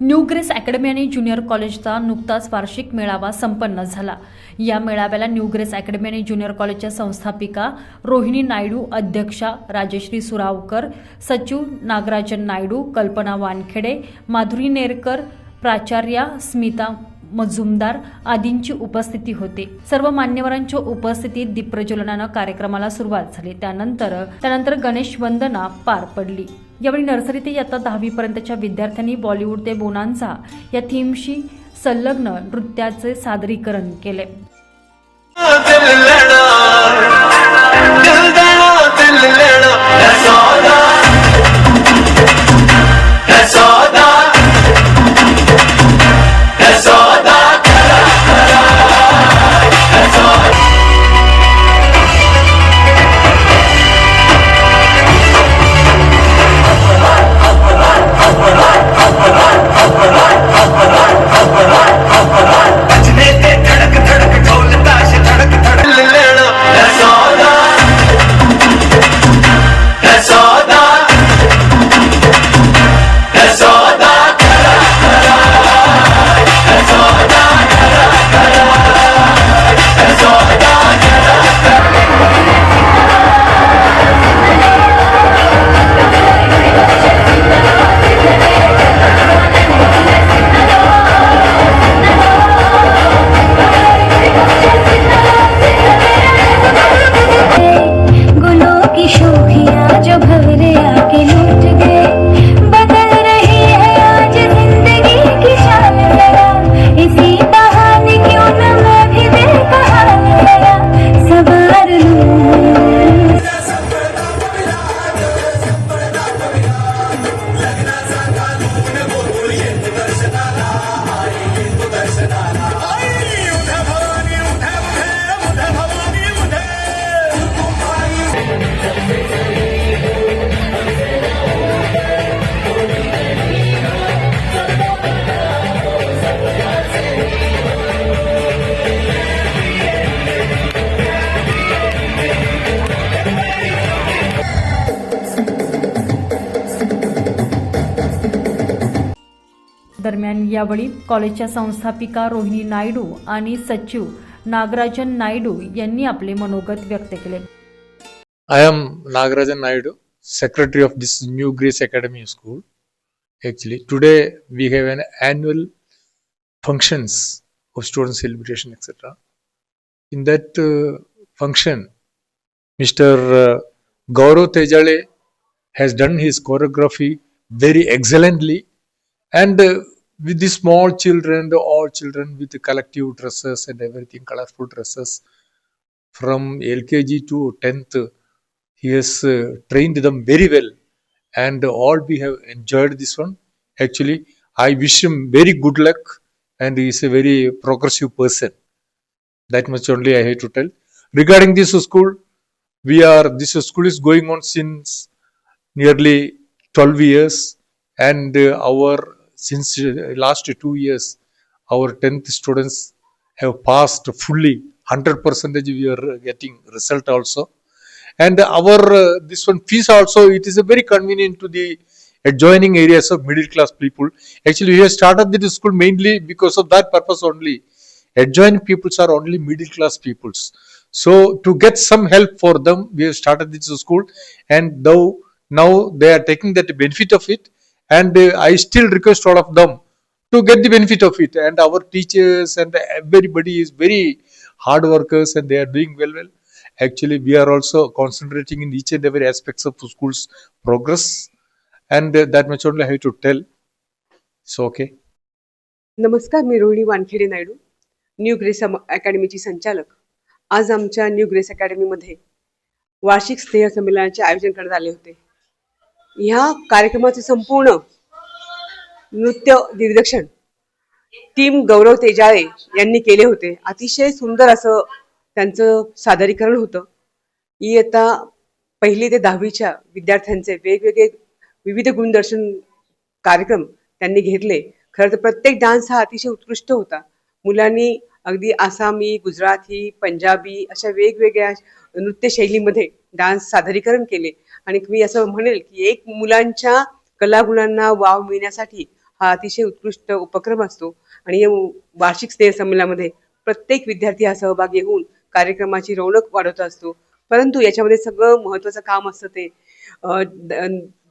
New Grace Academy आणि junior कॉलेजचा नुकताच वार्षिक मेळावा संपन्न झाला. या मेळाव्याला न्यू ग्रेस अकॅडमी आणि ज्युनियर कॉलेजच्या संस्थापिका रोहिणी नायडू अध्यक्षा राजेश्री सुरावकर सचिव नागराजन नायडू कल्पना वानखेडे माधुरी नेरकर प्राचार्या स्मिता मजुमदार आदींची उपस्थिती होती. सर्व मान्यवरांच्या उपस्थितीत दीपप्रज्वलनानं कार्यक्रमाला सुरुवात झाली. त्यानंतर त्यानंतर गणेश वंदना पार पडली. यावेळी नर्सरी ते आता दहावी पर्यंतच्या विद्यार्थ्यांनी बॉलिवूड ते बोनांचा या थीमशी संलग्न नृत्याचे सादरीकरण केले. दिल लेना दिल लेना दरम्यान यावेळी कॉलेजच्या संस्थापिका रोहिणी नायडू आणि सचिव नागराजन नायडू यांनी आपले मनोगत व्यक्त केले. I am Nagarajan Naidu secretary of this New Grace Academy school actually today we have an annual functions of student celebration etcetera in that function mister Gaurav Tejale has done his choreography very excellently and with the small children, all children with collective dresses and everything, colorful dresses, from LKG to 10th he has uh, trained them very well. And all we have enjoyed this one. Actually i wish him very good luck and he is a very progressive person. That much only i have to tell. Regarding this school we are this school is going on since nearly 12 years and uh, our since uh, last two years our 10th students have passed fully. 100 percentage we are getting result also. And our uh, this one fees also it is a very convenient to the adjoining areas of middle class people. Actually we have started this school mainly because of that purpose only. Adjoining peoples are only middle class peoples. So to get some help for them we have started this school. And though now they are taking that benefit of it and uh, i still request all of them to get the benefit of it and our teachers and everybody is very hard workers and they are doing well well actually we are also concentrating in each and every aspects of school's progress and uh, that much only i have to tell it's okay नमस्कार मी Rohini Wankhede Naidu New grace अम- अकॅडमीची संचालक आज आमच्या new grace अकॅडमीमध्ये वार्षिक स्नेह संमेलनाचे आयोजन करण्यात आले होते ह्या कार्यक्रमाचे संपूर्ण नृत्य दिग्दर्शन टीम गौरव तेजाळे यांनी केले होते. अतिशय सुंदर असं त्यांचं सादरीकरण होतं. इयत्ता पहिली ते दहावीच्या विद्यार्थ्यांचे वेगवेगळे विविध गुणदर्शन कार्यक्रम त्यांनी घेतले. खरं तर प्रत्येक डान्स हा अतिशय उत्कृष्ट होता. मुलांनी अगदी आसामी गुजराती पंजाबी अशा वेगवेगळ्या नृत्यशैलीमध्ये डान्स सादरीकरण केले. आणि मी असं म्हणेल की एक मुलांच्या कलागुणांना वाव मिळण्यासाठी हा अतिशय उत्कृष्ट उपक्रम असतो. आणि या वार्षिक स्नेह संमेलनामध्ये प्रत्येक विद्यार्थी हा सहभागी होऊन कार्यक्रमाची रौनक वाढवत असतो. परंतु याच्यामध्ये सगळं महत्वाचं काम असतं ते.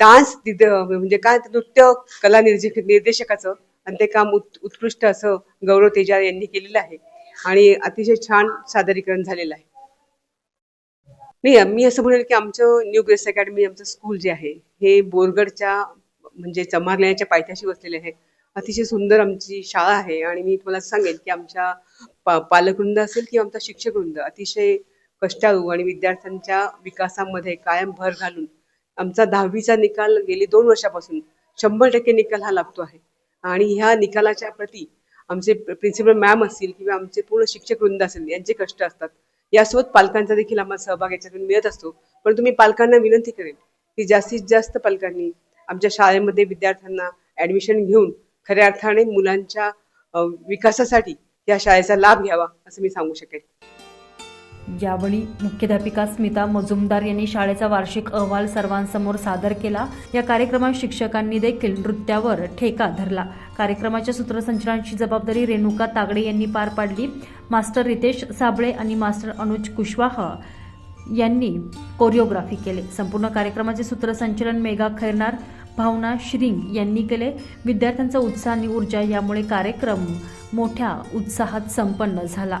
डान्स म्हणजे काय नृत्य कला निर्देशक निर्देशकाचं आणि ते काम उत् उत्कृष्ट असं गौरव तेजा यांनी केलेलं आहे. आणि अतिशय छान सादरीकरण झालेलं आहे. नाही मी असं म्हणेल की आमचं न्यू ग्रेस अकॅडमी आमचं स्कूल जे आहे हे बोरगडच्या म्हणजे चमारल्याच्या पायथ्याशी वसलेले आहे. अतिशय सुंदर आमची शाळा आहे आणि मी तुम्हाला सांगेन की आमच्या पा पालकवृंद असेल किंवा आमचा शिक्षकवृंद अतिशय कष्टाळू आणि विद्यार्थ्यांच्या विकासामध्ये कायम भर घालून आमचा दहावीचा निकाल गेली दोन वर्षापासून शंभर टक्के निकाल हा लागतो आहे. आणि ह्या निकालाच्या प्रती आमचे प्रिन्सिपल मॅम असतील किंवा आमचे पूर्ण शिक्षक वृंद असेल यांचे कष्ट असतात. यासोबत पालकांचा देखील आम्हाला सहभाग याच्यातून मिळत असतो. पण तुम्ही पालकांना विनंती करेन की जास्तीत जास्त पालकांनी आमच्या शाळेमध्ये विद्यार्थ्यांना ऍडमिशन घेऊन खऱ्या अर्थाने मुलांच्या विकासासाठी या शाळेचा लाभ घ्यावा असं मी सांगू शकेन. यावेळी मुख्याध्यापिका स्मिता मजुमदार यांनी शाळेचा वार्षिक अहवाल सर्वांसमोर सादर केला या कार्यक्रमात शिक्षकांनी देखील नृत्यावर ठेका धरला. कार्यक्रमाच्या सूत्रसंचलनाची जबाबदारी रेणुका तागडे यांनी पार पाडली. मास्टर रितेश साबळे आणि मास्टर अनुज कुशवाहा यांनी कोरिओग्राफी केले. संपूर्ण कार्यक्रमाचे सूत्रसंचलन मेघा खैरनार भावना श्रिंग यांनी केले. विद्यार्थ्यांचा उत्साह आणि ऊर्जा यामुळे कार्यक्रम मोठ्या उत्साहात संपन्न झाला.